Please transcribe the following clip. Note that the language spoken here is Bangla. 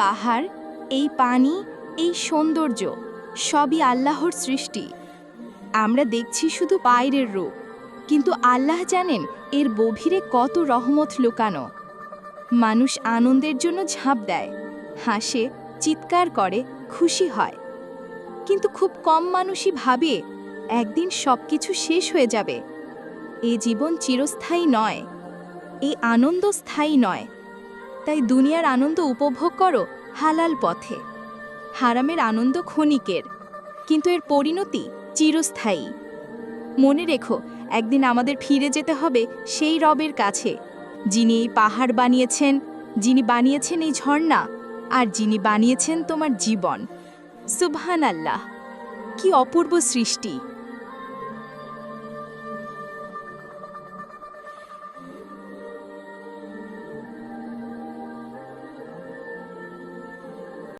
পাহাড়, এই পানি, এই সৌন্দর্য, সবই আল্লাহর সৃষ্টি। আমরা দেখছি শুধু বাইরের রূপ, কিন্তু আল্লাহ জানেন এর গভীরে কত রহমত লুকানো। মানুষ আনন্দের জন্য ঝাঁপ দেয়, হাসে, চিৎকার করে, খুশি হয়। কিন্তু খুব কম মানুষই ভাবে, একদিন সব কিছু শেষ হয়ে যাবে। এ জীবন চিরস্থায়ী নয় এই আনন্দ স্থায়ী নয়। তাই দুনিয়ার আনন্দ উপভোগ করো হালাল পথে। হারামের আনন্দ ক্ষণিকের। কিন্তু এর পরিণতি চিরস্থায়ী। মনে রেখো, একদিন আমাদের ফিরে যেতে হবে সেই রবের কাছে, যিনি এই পাহাড় বানিয়েছেন, যিনি বানিয়েছেন এই ঝর্ণা, আর যিনি বানিয়েছেন তোমার জীবন। সুবহান আল্লাহ কি অপূর্ব সৃষ্টি।